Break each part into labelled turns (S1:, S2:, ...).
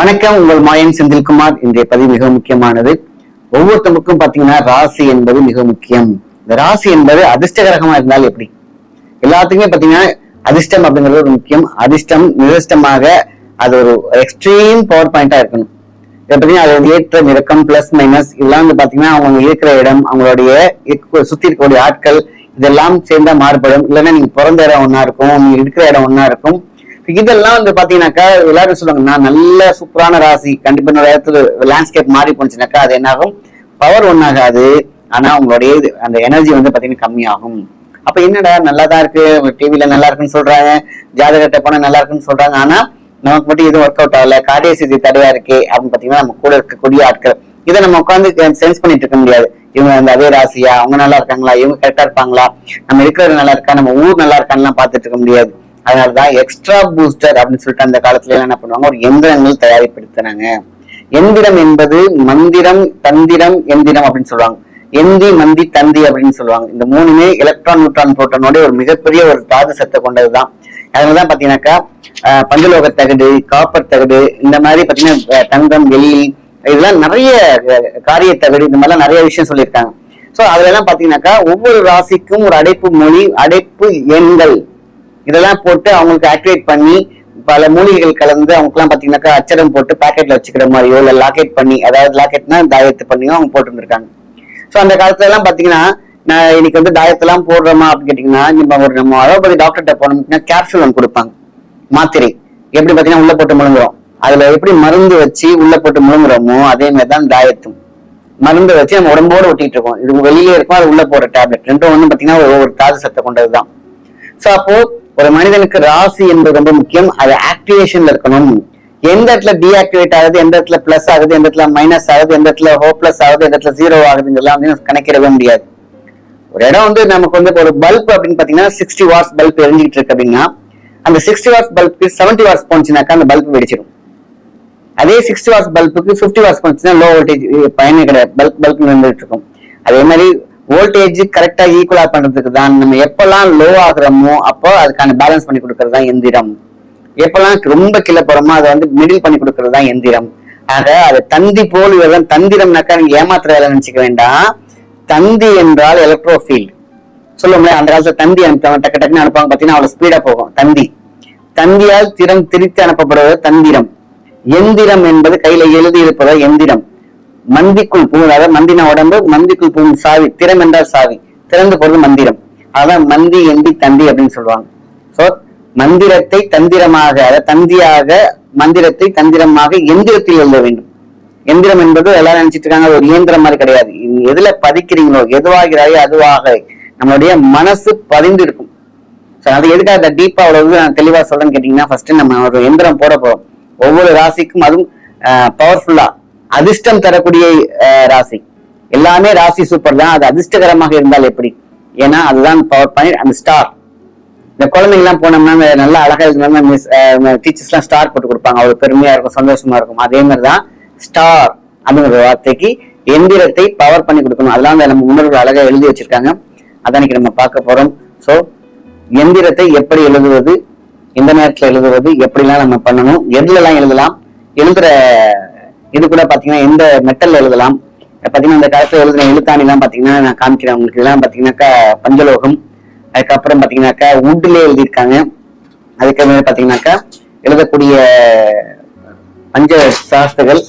S1: வணக்கம் உங்கள் மாயன் செந்தில்குமார். இன்றைய பதிவு மிக முக்கியமானது. ஒவ்வொருத்தருக்கும் பாத்தீங்கன்னா ராசி என்பது மிக முக்கியம். இந்த ராசி என்பது அதிர்ஷ்டகரகமா இருந்தால் எப்படி? எல்லாத்துக்குமே பாத்தீங்கன்னா அதிர்ஷ்டம் அப்படிங்கிறது ஒரு முக்கியம். அதிர்ஷ்டம் நிரஷ்டமாக அது ஒரு எக்ஸ்ட்ரீம் பவர் பாயிண்டா இருக்கணும். இதை பார்த்தீங்கன்னா அது ஏற்ற நிறக்கம் பிளஸ் மைனஸ் இதெல்லாம் வந்து பாத்தீங்கன்னா அவங்க இருக்கிற இடம் அவங்களுடைய சுத்தி இருக்கக்கூடிய ஆட்கள் இதெல்லாம் சேர்ந்தா மாறுபடும். இல்லைன்னா நீங்க பிறந்த இடம் ஒன்னா இருக்கும் நீங்க இருக்கிற இடம் ஒன்னா இருக்கும். இதெல்லாம் வந்து பாத்தீங்கன்னாக்கா எல்லாரும் சொல்லுவாங்க நான் நல்ல சூப்பரான ராசி. கண்டிப்பா இன்னொரு இடத்துல லேண்ட்ஸ்கேப் மாறி போனுச்சுனாக்கா அது என்னாகும்? பவர் ஒன்னாகாது ஆனா உங்களுடைய இது- அந்த எனர்ஜி வந்து பாத்தீங்கன்னா கம்மியாகும். அப்ப என்னடா நல்லா தான் இருக்கு டிவில நல்லா இருக்குன்னு சொல்றாங்க. ஜாதகத்தை போனா நல்லா இருக்குன்னு சொல்றாங்க. ஆனா நமக்கு மட்டும் எதுவும் ஒர்க் அவுட் ஆகல. காரிய சிதி தடையா இருக்கே அப்படின்னு பாத்தீங்கன்னா நம்ம கூட இருக்கக்கூடிய ஆட்கள். இதை நம்ம உட்காந்து சென்ஸ் பண்ணிட்டு இருக்க முடியாது. இவங்க அந்த அதே ராசியா? அவங்க நல்லா இருக்காங்களா? இவங்க கரெக்டா இருப்பாங்களா? நம்ம இருக்கிறது நல்லா இருக்கா? நம்ம ஊர் நல்லா இருக்கான்னு பார்த்துட்டு இருக்க முடியாது. அதனாலதான் எக்ஸ்ட்ரா பூஸ்டர் அப்படின்னு சொல்லிட்டு அந்த காலத்துல எல்லாம் என்ன பண்ணுவாங்க? ஒரு எந்திரங்கள் தயாரிப்படுத்தினாங்க எந்திரம் என்பது மந்திரம் தந்திரம் எந்திரம் அப்படின்னு சொல்லுவாங்க. எந்தி மந்தி தந்தி அப்படின்னு சொல்லுவாங்க. இந்த மூணுமே எலக்ட்ரான் நியூட்ரான் புரோட்டானோட ஒரு மிகப்பெரிய ஒரு தாது சத்தை கொண்டதுதான். அதனாலதான் பாத்தீங்கன்னாக்கா பஞ்சலோக தகடு காப்பர் தகடு இந்த மாதிரி பாத்தீங்கன்னா தங்கம் வெள்ளி இதெல்லாம் நிறைய காரிய தகடு இந்த மாதிரிலாம் நிறைய விஷயம் சொல்லியிருக்காங்க. சோ அதுல எல்லாம் பாத்தீங்கன்னாக்கா ஒவ்வொரு ராசிக்கும் ஒரு அடைப்பு மொழி அடைப்பு எண்கள். இதெல்லாம் போட்டு அவங்களுக்கு ஆக்டிவேட் பண்ணி பல மூலிகைகள் கலந்து அவங்களுக்குலாம் பாத்தீங்கன்னாக்கா அச்சரம் போட்டு பாக்கெட்ல வச்சுக்கிற மாதிரியோ இல்ல லாக்கெட் பண்ணி அதாவது லாக்கெட்னா தாயத்து பண்ணியோ அவங்க போட்டு இருந்திருக்காங்க சோ அந்த காலத்துல எல்லாம் பாத்தீங்கன்னா நான் இன்னைக்கு வந்து தாயத்தெல்லாம் போடுறோமா அப்படின்னு கேட்டீங்கன்னா நம்ம ஒரு நம்ம அலோபதி டாக்டர்கிட்ட போனோம்னா கேப்சூல் ஒன்று கொடுப்பாங்க. மாத்திரை. எப்படி பாத்தீங்கன்னா உள்ள போட்டு முழுங்குறோம். அதுல எப்படி மருந்து வச்சு உள்ள போட்டு முழுங்குறோமோ அதே மாதிரி தான் தாயத்தும். மருந்து வச்சு நம்ம உடம்போட ஒட்டிட்டு இருக்கோம். இது வெளியே இருக்கும் அது உள்ள போற டேப்லெட் ரெண்டும் வந்து பாத்தீங்கன்னா ஒரு ஒரு தாது சத்தை கொண்டதுதான். சோ அப்போ ஒரு மனிதனுக்கு ராசி என்பது ரொம்ப முக்கியம். அது ஆக்டிவேஷன்ல இருக்கணும். எந்த இடத்துல டீஆக்டிவேட் ஆகுது எந்த இடத்துல பிளஸ் ஆகுது எந்த இடத்துல மைனஸ் ஆகுது எந்த இடத்துல ஹோப்லெஸ் ஆகுது எந்த இடத்துல ஜீரோ ஆகுதுங்கெல்லாம் வந்து கணக்கிடவே முடியாது. ஒரு இடம் வந்து நமக்கு வந்து ஒரு பல்ப் அப்படின்னு பாத்தீங்கன்னா சிக்ஸ்டி வாட்ஸ் பல்ப் எரிஞ்சிட்டு இருக்கு அப்படின்னா அந்த சிக்ஸ்டி வாட்ஸ் பல்புக்கு செவன்டி வாட்ஸ் போனுச்சுனாக்கா அந்த பல்ப் வெடிச்சிடும் அதே சிக்ஸ்டி வாட்ஸ் பல்புக்கு ஃபிஃப்டி வாட்ஸ் போனுச்சுன்னா லோ வோல்டேஜ் பயனே கிடையாது. பல்ப் பல்ப் நின்றுட்டு இருக்கும். அதே மாதிரி வோல்டேஜ் கரெக்டா ஈக்குவலா பண்றதுக்கு தான் நம்ம எப்பெல்லாம் லோ ஆகுறோமோ அப்போ அதுக்கான பேலன்ஸ் பண்ணி கொடுக்கறது தான் எந்திரம். எப்பெல்லாம் ரொம்ப கீழே போறோமோ அதை வந்து மிடில் பண்ணி கொடுக்கறது தான் எந்திரம். ஆக அது தந்தி போல் இதெல்லாம் தந்திரம்னாக்கா நீங்க ஏமாத்துற வேலை நினைச்சுக்க வேண்டாம். தந்தி என்றால் எலக்ட்ரோஃபீல்ட் சொல்லுவோம்ல அந்த காலத்துல தந்தி அனுப்புவாங்க டக்கு டக்குன்னு அனுப்புவாங்க. பாத்தீங்கன்னா அவ்வளவு ஸ்பீடா போகும். தந்தி. தந்தியால் திறம் திரித்து அனுப்பப்படுவது தந்திரம். எந்திரம் என்பது கையில எழுதி இருப்பது எந்திரம். மந்திக்குள் பூ அதாவது மந்தின உடம்பு மந்திக்குள் பூ சாவி திறம் என்றால் சாவி. திறந்து போறது மந்திரம். அதான் மந்தி எந்தி தந்தி அப்படின்னு சொல்லுவாங்க. சோ மந்திரத்தை தந்திரமாக அதாவது தந்தியாக மந்திரத்தை தந்திரமாக எந்திரத்தில் எழுத வேண்டும். எந்திரம் என்பது எல்லாரும் நினைச்சிட்டு இருக்காங்க ஒரு இயந்திரம் மாதிரி கிடையாது. நீங்க எதுல பதிக்கிறீங்களோ எதுவாகிறாயோ அதுவாக நம்மளுடைய மனசு பதிந்து இருக்கும். So, அது எதுக்காக அந்த டீப்பா அவ்வளவு நான் தெளிவா சொல்றேன்னு கேட்டீங்கன்னா ஃபர்ஸ்ட் நம்ம ஒரு எந்திரம் போட போறோம். ஒவ்வொரு ராசிக்கும் அதுவும் பவர்ஃபுல்லா அதிர்ஷ்டம் தரக்கூடிய அஹ், ராசி. எல்லாமே ராசி சூப்பர் தான். அது அதிர்ஷ்டகரமாக இருந்தால் எப்படி? ஏன்னா அதுதான் பவர் பாயிண்ட் அந்த ஸ்டார் இந்த குழந்தைங்க எல்லாம் போனோம்னா நல்லா அழகா இருந்தாலும் மிஸ் டீச்சர்ஸ்லாம் ஸ்டார் போட்டு கொடுப்பாங்க. அவ்வளவு பெருமையா இருக்கும் சந்தோஷமா இருக்கும். அதே மாதிரி தான் ஸ்டார் அப்படிங்கிற வார்த்தைக்கு எந்திரத்தை பவர் பண்ணி கொடுக்கணும். அதெல்லாம் நம்ம முன்னோர்கள் அழகா எழுதி வச்சிருக்காங்க. அதான் நம்ம பார்க்க போறோம். ஸோ எந்திரத்தை எப்படி எழுதுவது எந்த நேரத்துல எழுதுவது எப்படிலாம் நம்ம பண்ணணும் எதுலலாம் எழுதலாம் எழுதுற இது கூட பாத்தீங்கன்னா எந்த மெட்டல் எழுதலாம்? பாத்தீங்கன்னா இந்த காலத்துல எழுதுன எழுத்தாணி எல்லாம் பாத்தீங்கன்னா நான் காமிக்கிறேன் உங்களுக்கு. இதெல்லாம் பாத்தீங்கன்னாக்கா பஞ்சலோகம். அதுக்கப்புறம் பாத்தீங்கன்னாக்கா உட்ல எழுதியிருக்காங்க. அதுக்கப்புறம் பாத்தீங்கன்னாக்கா எழுதக்கூடிய பஞ்ச சாஸ்திரங்கள்.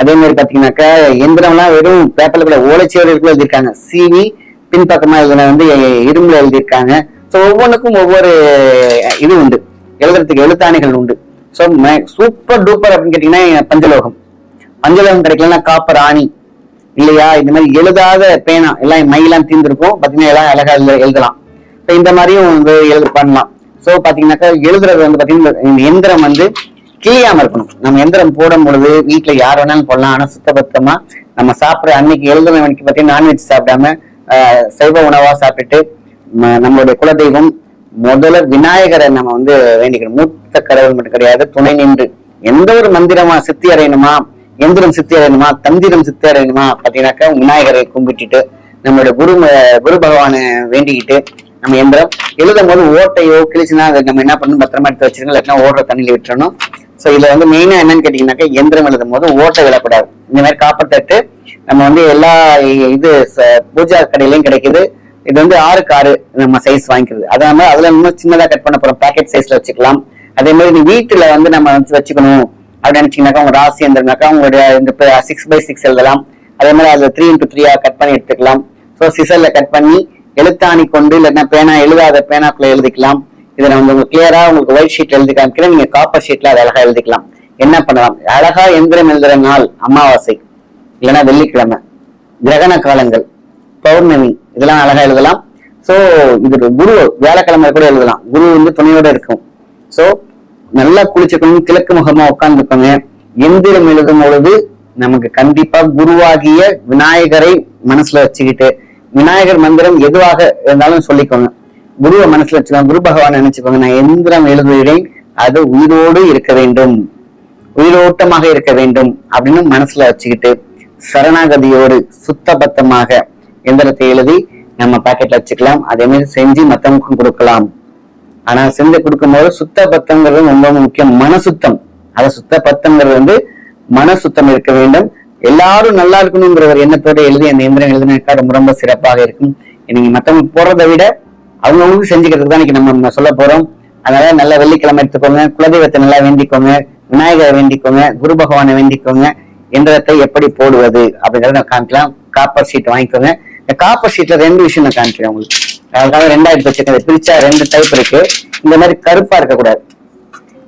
S1: அதே மாதிரி பாத்தீங்கன்னாக்கா எந்திரம்லாம் வெறும் பேப்பர்ல கூட ஓலைச்சுவடிகளுக்குள்ள எழுதியிருக்காங்க. சீனி பின்பக்கமா எழுதுன வந்து இரும்புல எழுதியிருக்காங்க. ஸோ ஒவ்வொன்றுக்கும் ஒவ்வொரு இது உண்டு. எழுதுறதுக்கு எழுத்தாணிகள் உண்டு. ஸோ சூப்பர் டூப்பர் அப்படின்னு கேட்டீங்கன்னா பஞ்சலோகம். பஞ்சலோகம் கிடைக்கலன்னா காப்பர் ஆணி. இல்லையா? இந்த மாதிரி எழுதாத பேனா. எல்லாம் மையெல்லாம் தீர்ந்துருக்கும். பாத்தீங்கன்னா எல்லாம் அழகா எழுதலாம். இப்போ இந்த மாதிரியும் வந்து எழுது பண்ணலாம். ஸோ பாத்தீங்கன்னாக்கா எழுதுறது வந்து பாத்தீங்கன்னா இந்த எந்திரம் வந்து கிளியாம இருக்கணும். நம்ம எந்திரம் போடும் பொழுது வீட்டுல யார் வேணாலும் போடலாம். ஆனா சுத்தபத்தமா நம்ம சாப்பிடுற அன்னைக்கு எழுதுன அன்னைக்கு பாத்தீங்கன்னா நான்வெஜ் சாப்பிடாம செல்வ சைவ உணவா சாப்பிட்டுட்டு நம்மளுடைய குலதெய்வம் முதல்ல விநாயகரை நம்ம வந்து வேண்டிக்கணும். மூத்த கடவுள் மட்டும் கிடையாது துணை நின்று எந்த ஒரு மந்திரமா சித்தி அடையணுமா எந்திரம் சித்தி அடையணுமா தந்திரம் சித்தி அடையணுமா பார்த்தீங்கன்னாக்கா விநாயகரை கும்பிட்டுட்டு நம்மளோட குரு ம- குரு பகவானை வேண்டிக்கிட்டு நம்ம எந்திரம் எழுதும் போது ஓட்டையோ கிழிச்சுனா அதை நம்ம என்ன பண்ணணும்? பத்திரமா எடுத்து வச்சிருக்கோம் இல்லாட்டினா ஓடுற தண்ணியில விட்டுறணும். ஸோ இதுல வந்து மெயினா என்னன்னு கேட்டீங்கன்னாக்கா எந்திரம் எழுதும் போது ஓட்டை விழக்கூடாது இந்த மாதிரி காப்பத்தட்டு நம்ம வந்து எல்லா இது ச- பூஜா கடையிலையும் கிடைக்குது. இது வந்து ஆறுக்கு ஆறு நம்ம சைஸ் வாங்கிக்கிறது. அதனால அதுல இன்னும் சின்னதா கட் பண்ண போறோம். பேக்கெட் சைஸ்ல வச்சுக்கலாம். அதே மாதிரி நீ வீட்டுல வந்து நம்ம வந்து வச்சுக்கணும். அப்படின்னு நினைச்சீங்கன்னாக்கா உங்க ராசி இருந்திருந்தாக்கா உங்களுடைய இந்த சிக்ஸ் பை சிக்ஸ் எழுதலாம். அதே மாதிரி அதுல த்ரீ இன்டூ த்ரீயா கட் பண்ணி எடுத்துக்கலாம். ஸோ சிசல்ல கட் பண்ணி எழுத்தாணி கொண்டு இல்லைன்னா பேனா எழுதாத பேனாக்குள்ள எழுதிக்கலாம். இதை நான் உங்களுக்கு கிளியரா உங்களுக்கு ஒயிட் ஷீட் எழுதி காமிக்கிறேன். நீங்க காப்பர் ஷீட்ல அதை அழகா எழுதிக்கலாம். என்ன பண்ணலாம்? அழகா எந்திரம் எழுதுற நாள் அமாவாசை இல்லைன்னா வெள்ளிக்கிழமை கிரகண காலங்கள் பௌர்ணமி இதெல்லாம் அழகா எழுதலாம். சோ இது குரு வியாழக்கிழமை கூட எழுதலாம். குரு வந்து துணையோட இருக்கும். சோ நல்லா குளிச்சுக்கணும் கிழக்கு முகமா உட்கார்ந்துக்கோங்க எந்திரம் எழுதும் பொழுது நமக்கு கண்டிப்பா குருவாகிய விநாயகரை மனசுல வச்சுக்கிட்டு விநாயகர் மந்திரம் எதுவாக இருந்தாலும் சொல்லிக்கோங்க. குருவை மனசுல வச்சுக்கோங்க. குரு பகவான் நினைச்சுக்கோங்க. நான் எந்திரம் எழுதுகிறேன். அது உயிரோடு இருக்க வேண்டும். உயிரோட்டமாக இருக்க வேண்டும் அப்படின்னு மனசுல வச்சுக்கிட்டு சரணாகதியோடு சுத்தபத்தமாக எந்திரத்தை எழுதி நம்ம பாக்கெட்ல வச்சுக்கலாம். அதே மாதிரி செஞ்சு மத்தவங்களுக்கும் கொடுக்கலாம். ஆனா செஞ்சு கொடுக்கும்போது சுத்த பத்தங்கிறது ரொம்ப முக்கியம். மன சுத்தம் அத சுத்த பத்தங்கிறது வந்து மன சுத்தம் இருக்க வேண்டும். எல்லாரும் நல்லா இருக்கணுங்கிற ஒரு எண்ணத்தோட எழுதி அந்த எந்திரம் எழுதினாக்கா ரொம்ப ரொம்ப சிறப்பாக இருக்கும். நீங்க மத்தவங்க போறதை விட அவங்கவுங்களுக்கு செஞ்சுக்கிறதுக்கு தான் இன்னைக்கு நம்ம நம்ம சொல்ல போறோம். அதனால நல்ல வெள்ளிக்கிழமை எடுத்துக்கோங்க குலதெய்வத்தை நல்லா வேண்டிக்கோங்க விநாயகரை வேண்டிக்கோங்க குரு பகவானை வேண்டிக்கோங்க. எந்திரத்தை எப்படி போடுவது அப்படிங்கறத நான் காமிக்கலாம். காப்பர் ஷீட் வாங்கிக்கோங்க. இந்த காப்பர் ஷீட்ல ரெண்டு விஷயம் நான் காமிக்கிறேன் உங்களுக்கு. அதுக்காக ரெண்டாயிரத்தி வச்சிருக்கேன் பிரிச்சா ரெண்டு டைப் இருக்கு. இந்த மாதிரி கருப்பா இருக்கக்கூடாது.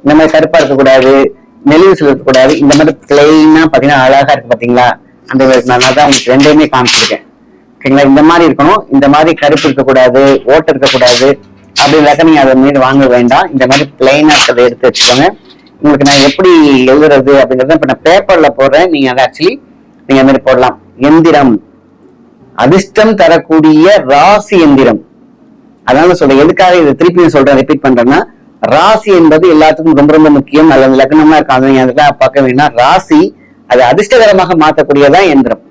S1: இந்த மாதிரி கருப்பா இருக்கக்கூடாது. நெலிவுசில் இருக்கக்கூடாது. இந்த மாதிரி பிளெயினா பாத்தீங்கன்னா அழகா இருக்கு பாத்தீங்களா? அந்த நான் தான் உங்களுக்கு ரெண்டையுமே காமிச்சிருக்கேன். ஓகேங்களா இந்த மாதிரி இருக்கணும். இந்த மாதிரி கருப்பு இருக்கக்கூடாது. ஓட்டு இருக்கக்கூடாது. அப்படி அப்படின்னாக்க நீங்க அதை மீது வாங்க வேண்டாம். இந்த மாதிரி பிளெயினா இருக்கிறத எடுத்து வச்சுக்கோங்க. உங்களுக்கு நான் எப்படி எழுதுறது அப்படிங்கறத இப்ப நான் பேப்பர்ல போடுறேன். நீங்க அதை ஆக்சுவலி நீங்க அந்த மாதிரி போடலாம். எந்திரம். அதிர்ஷ்டம் தரக்கூடிய ராசி எந்திரம். அதனால சொல்றேன். எதுக்காக இதை திருப்பி சொல்றேன்? ரிப்பீட் பண்றேன்னா ராசி என்பது எல்லாத்துக்கும் ரொம்ப ரொம்ப முக்கியம். அல்லது லக்னமா இருக்காங்க நீங்க அதெல்லாம் பார்க்க வேண்டாம். ராசி அது அதிர்ஷ்டகரமாக மாற்றக்கூடியதான் எந்திரம்.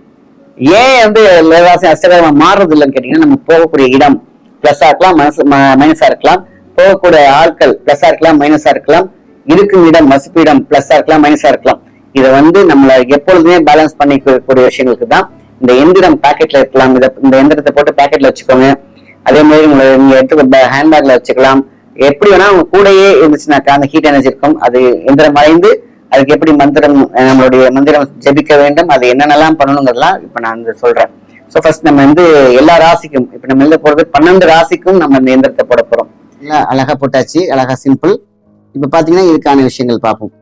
S1: ஏன் வந்து ராசி அதிர்ஷ்டகரமா மாறுறது இல்லைன்னு கேட்டீங்கன்னா நம்ம போகக்கூடிய இடம் பிளஸ்ஸா இருக்கலாம் மனசு மைனஸா இருக்கலாம். போகக்கூடிய ஆட்கள் பிளஸ்ஸா இருக்கலாம் மைனஸா இருக்கலாம். இருக்கும் இடம் மசிப்பு இடம் பிளஸ்ஸா இருக்கலாம் மைனஸா இருக்கலாம். இதை வந்து நம்மள எப்பொழுதுமே பேலன்ஸ் பண்ணிக்கக்கூடிய விஷயங்களுக்கு தான் இந்த எந்திரம் பாக்கெட்ல இருக்கலாம். இந்த எந்திரத்தை போட்டு பாக்கெட்ல வச்சுக்கோங்க. அதே மாதிரி உங்களை நீங்க எடுத்துக்கொண்ட ஹேண்ட்பேக்ல வச்சுக்கலாம். எப்படி வேணா உங்க கூடயே இருந்துச்சுனாக்கா அந்த ஹீட் எனர்ஜி இருக்கும். அது எந்திரம் மறைந்து அதுக்கு எப்படி மந்திரம் நம்மளுடைய மந்திரம் ஜெபிக்க வேண்டும் அது என்னென்னலாம் பண்ணணுங்கிறதுலாம் இப்ப நான் வந்து சொல்றேன். சோ ஃபர்ஸ்ட் நம்ம வந்து எல்லா ராசிக்கும் இப்ப நம்ம எழுத போறது பன்னெண்டு ராசிக்கும் நம்ம இந்த எந்திரத்தை போட போறோம். அழகா போட்டாச்சு அழகா சிம்பிள் இப்ப பாத்தீங்கன்னா இதுக்கான விஷயங்கள் பார்ப்போம்.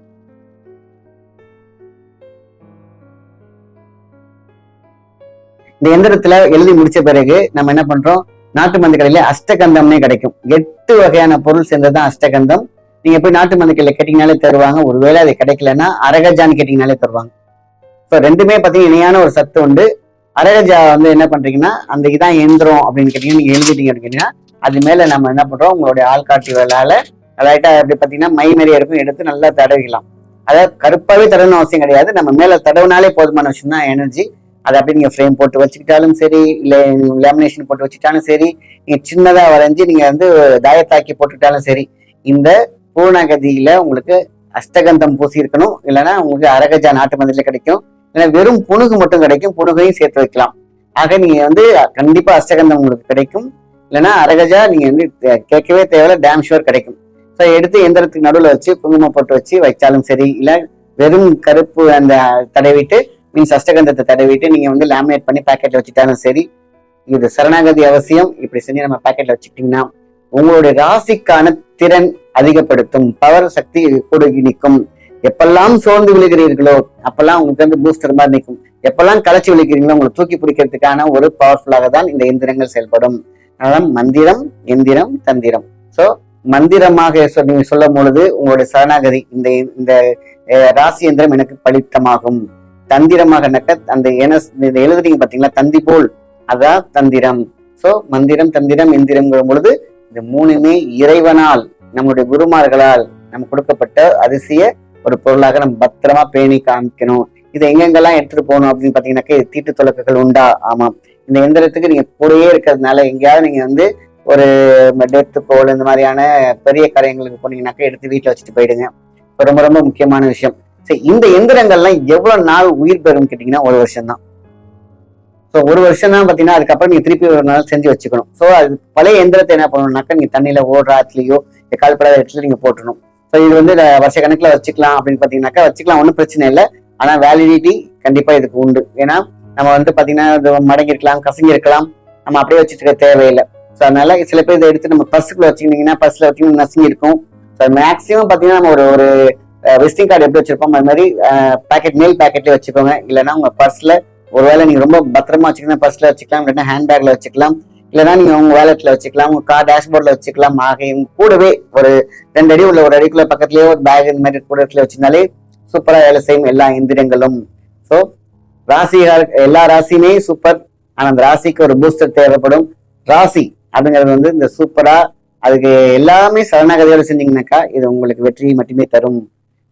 S1: இந்த எந்திரத்துல எழுதி முடிச்ச பிறகு நம்ம என்ன பண்றோம்? நாட்டு மருந்து கடையில அஷ்டகந்தம்னே கிடைக்கும். எட்டு வகையான பொருள் சேர்ந்ததுதான் அஷ்டகந்தம். நீங்க போய் நாட்டு மருந்து கடையில கேட்டீங்கனாலே தருவாங்க. ஒருவேளை அது கிடைக்கலன்னா அரகஜான்னு கேட்டீங்கனாலே தருவாங்க. ஸோ ரெண்டுமே பார்த்தீங்கன்னா இணையான ஒரு சத்து உண்டு. அரகஜா வந்து என்ன பண்றீங்கன்னா அந்த இதான் எந்திரம் அப்படின்னு கேட்டீங்கன்னா நீங்க எழுதிட்டீங்க அப்படின்னா அது மேல நம்ம என்ன பண்றோம் உங்களுடைய ஆள்காட்டி வேலால லைட்டா எப்படி பாத்தீங்கன்னா மை மாரி இருக்கும் எடுத்து நல்லா தடவிக்கலாம். அதாவது கருப்பாவே தடவணும் அவசியம் கிடையாது. நம்ம மேல தடவுனாலே போதுமான விஷயம் தான் எனர்ஜி அதை அப்படி நீங்க ஃப்ரேம் போட்டு வச்சுக்கிட்டாலும் சரி இல்லை லேமினேஷன் போட்டு வச்சுக்கிட்டாலும் சரி நீங்க சின்னதா வரைஞ்சி நீங்க வந்து தாயத்தாக்கி போட்டுக்கிட்டாலும் சரி இந்த பூர்ணகதியில உங்களுக்கு அஷ்டகந்தம் பூசி இருக்கணும் இல்லைன்னா உங்களுக்கு அரகஜா நாட்டு மந்திரில கிடைக்கும். இல்லை வெறும் புணுகு மட்டும் கிடைக்கும். புணுகையும் சேர்த்து வைக்கலாம். ஆக நீங்க வந்து கண்டிப்பா அஷ்டகந்தம் உங்களுக்கு கிடைக்கும். இல்லைன்னா அரகஜா நீங்க வந்து கேட்கவே தேவையில்ல டேம் ஷுவர் கிடைக்கும். ஸோ எடுத்து எந்திரத்துக்கு நடுவில் வச்சு குங்குமம் போட்டு வச்சு வச்சாலும் சரி இல்லை வெறும் கருப்பு அந்த தடவிட்டு மீன்ஸ் அஷ்டகந்தத்தை தடவிட்டு நீங்க வந்து லேமினேட் பண்ணி பேக்கெட்டில் வச்சுட்டாலும் சரி இது சரணாகதி அவசியம். இப்படி செஞ்சு நம்ம பாக்கெட்ல வச்சுக்கிட்டீங்கன்னா உங்களுடைய ராசிக்கான திறன் அதிகப்படுத்தும் பவர் சக்தி கூடுகி நிற்கும். எப்பெல்லாம் சோர்ந்து விழுகிறீர்களோ அப்பெல்லாம் உங்களுக்கு வந்து பூஸ்டர் மாதிரி நிற்கும். எப்பெல்லாம் கலைச்சி விழுகிறீங்களோ உங்களை தூக்கி பிடிக்கிறதுக்கான ஒரு பவர்ஃபுல்லாக தான் இந்த எந்திரங்கள் செயல்படும். அதனால மந்திரம் எந்திரம் தந்திரம். சோ மந்திரமாக நீங்க சொல்லும் பொழுது உங்களுடைய சரணாகதி இந்த இந்த அஹ், ராசி எந்திரம் எனக்கு பலித்தமாகும். தந்திரமாக நக்க அந்த என எழுதுறீங்க பாத்தீங்களா? தந்தி போல். அதான் தந்திரம். சோ மந்திரம் தந்திரம் எந்திரம்ங்கிற பொழுது இந்த மூணுமே இறைவனால் நம்முடைய குருமார்களால் நம்ம கொடுக்கப்பட்ட அதிசய ஒரு பொருளாக நம்ம பத்திரமா பேணி காமிக்கணும். இதை எங்கெங்கெல்லாம் எடுத்துட்டு போகணும் அப்படின்னு பாத்தீங்கன்னாக்க தீட்டு தொலக்குகள் உண்டா? ஆமாம் இந்த எந்திரத்துக்கு நீங்க கூடயே இருக்கிறதுனால எங்கேயாவது நீங்க வந்து ஒரு டெத்து கோல் இந்த மாதிரியான பெரிய காரியங்களுக்கு போனீங்கன்னாக்கா எடுத்து வீட்டில் வச்சுட்டு போயிடுங்க. ரொம்ப ரொம்ப முக்கியமான விஷயம். சரி இந்த எந்திரங்கள்லாம் எவ்வளவு நாள் உயிர் பெறும் கேட்டீங்கன்னா ஒரு வருஷம் தான் ஸோ ஒரு வருஷம் தான் பார்த்தீங்கன்னா அதுக்கப்புறம் நீங்க திருப்பி ஒரு நாள் செஞ்சு வச்சுக்கணும். ஸோ அது பழைய எந்திரத்தை என்ன பண்ணணும்னாக்கா நீங்க தண்ணியில ஓடுற ஆத்துலயோ இல்ல கால்படாத இடத்துல நீங்க போட்டணும். ஸோ இது வந்து வருஷ கணக்கில் வச்சுக்கலாம் அப்படின்னு பார்த்தீங்கன்னாக்கா வச்சுக்கலாம் ஒன்றும் பிரச்சனை இல்லை. ஆனால் வேலிடிட்டி கண்டிப்பாக இதுக்கு உண்டு. ஏன்னா நம்ம வந்து பார்த்தீங்கன்னா இது மடங்கி இருக்கலாம் கசங்கி இருக்கலாம். நம்ம அப்படியே வச்சுட்டு இருக்க தேவையில்லை. ஸோ அதனால சில பேர் இதை எடுத்து நம்ம பர்ஸுக்குள்ள வச்சுக்கிட்டிங்கன்னா பஸ்ஸில் வச்சுக்கிட்டு நசுங்கி இருக்கும். ஸோ மேக்ஸிமம் பார்த்தீங்கன்னா நம்ம ஒரு ஒரு விசிட்டிங் கார்டு எப்படி வச்சிருப்போம் அது மாதிரி பேக்கெட் மெயில் பேக்கெட்லேயே வச்சுக்கோங்க. இல்லைன்னா உங்க பர்ஸ்ல ஒருவேளை நீங்க ரொம்ப பத்திரமா வச்சுக்கணும் பர்ஸ்ல வச்சுக்கலாம் இல்லைன்னா ஹேண்ட்பேக்ல வச்சுக்கலாம். இல்லைன்னா நீங்க உங்க வேலெட்ல வச்சுக்கலாம் உங்க கார் டேஷ்போர்ட்ல வச்சுக்கலாம். ஆக கூடவே ஒரு ரெண்டு அடி உள்ள ஒரு அடிக்குள்ள பக்கத்துலயே ஒரு பேக் இந்த மாதிரி கூட இடத்துல வச்சிருந்தாலே சூப்பரா வேலை செய்யும் எல்லா எந்திரங்களும் ஸோ ராசி எல்லா ராசியுமே சூப்பர் ஆனா அந்த ராசிக்கு ஒரு பூஸ்டர் தேவைப்படும். ராசி அப்படிங்கிறது வந்து இந்த சூப்பரா அதுக்கு எல்லாமே சரணாகதியோடு செஞ்சீங்கன்னாக்கா இது உங்களுக்கு வெற்றி மட்டுமே தரும்.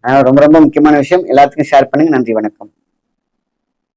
S1: ரொம்ப ரொம்ப முக்கியமான விஷயம். எல்லாத்துக்கும் ஷேர் பண்ணுங்க. நன்றி வணக்கம்.